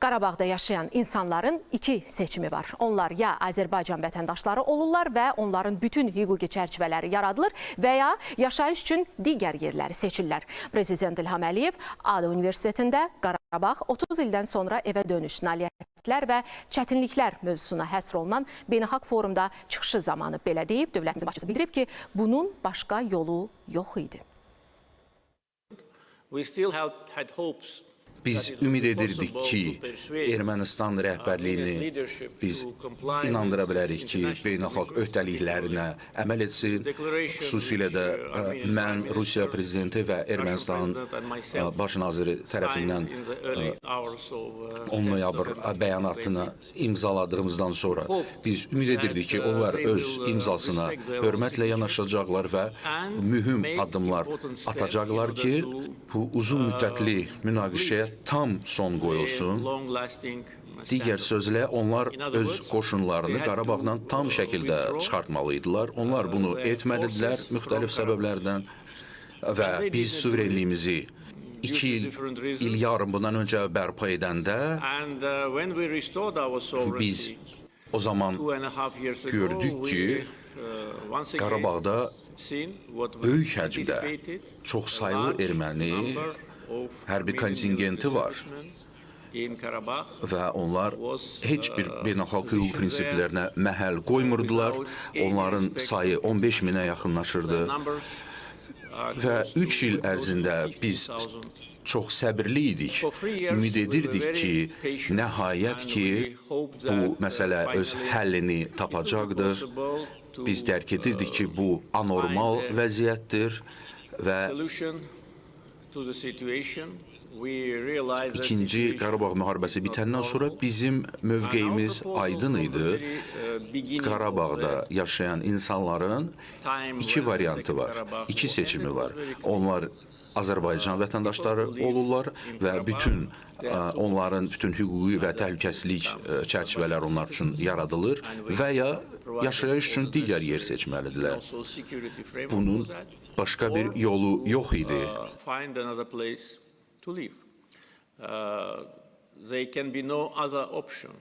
Qarabağda yaşayan insanların iki seçimi var. Onlar ya Azərbaycan vətəndaşları olurlar və onların bütün hüquqi çərçivələri yaradılır və ya yaşayış üçün digər yerləri seçirlər. Prezident İlham Əliyev ADA Universitetində Qarabağ 30 ildən sonra evə dönüş nailiyyətlər və çətinliklər mövzusuna həsr olunan beynəlxalq forumda çıxışı zamanı belə deyib. Dövlətimizin başçısı bildirib ki, bunun başqa yolu yox idi. We still had, had hopes Biz ümid edirdik ki, Ermənistan rəhbərliyini biz inandıra bilərik ki, beynəlxalq öhdəliklərinə əməl etsin. Xüsusilə də ə, mən Rusiya prezidenti və Ermənistan ə, baş naziri tərəfindən ə, 10 noyabr bəyanatını imzaladığımızdan sonra biz ümid edirdik ki, onlar öz imzasına hörmətlə yanaşacaqlar və mühüm addımlar atacaqlar ki, bu uzun müddətli münaqişəyə tam son qoyulsun. Digər sözlə onlar öz qoşunlarını Qarabağdan tam şəkildə çıxartmalı idilər. Onlar bunu etmədilər müxtəlif səbəblərdən və biz suverenliyimizi 2 il, il yarım bundan öncə bərpa edəndə biz o zaman gördük ki, Qarabağda böyük həcmdə çoxsaylı erməni hərbi kontingenti var və onlar heç bir beynəlxalq hüquq prinsiplərinə məhəl qoymurdular. Onların sayı 15 minə yaxınlaşırdı və 3 il ərzində biz çox səbirli idik. Ümid edirdik ki, nəhayət ki, bu məsələ öz həllini tapacaqdır. Biz dərk edirdik ki, bu anormal vəziyyətdir və İkinci Qarabağ müharibəsi bitəndən sonra bizim mövqeyimiz aydın idi. Qarabağda yaşayan insanların iki variantı var, iki seçimi var. Onlar Azərbaycan vətəndaşları olurlar və bütün ə, onların bütün hüquqi və təhlükəsizlik ə, çərçivələri onlar üçün yaradılır və ya yaşayış üçün digər yer seçməlidirlər. Bunun başqa bir yolu yox idi. uh. Uh, there can be no other option.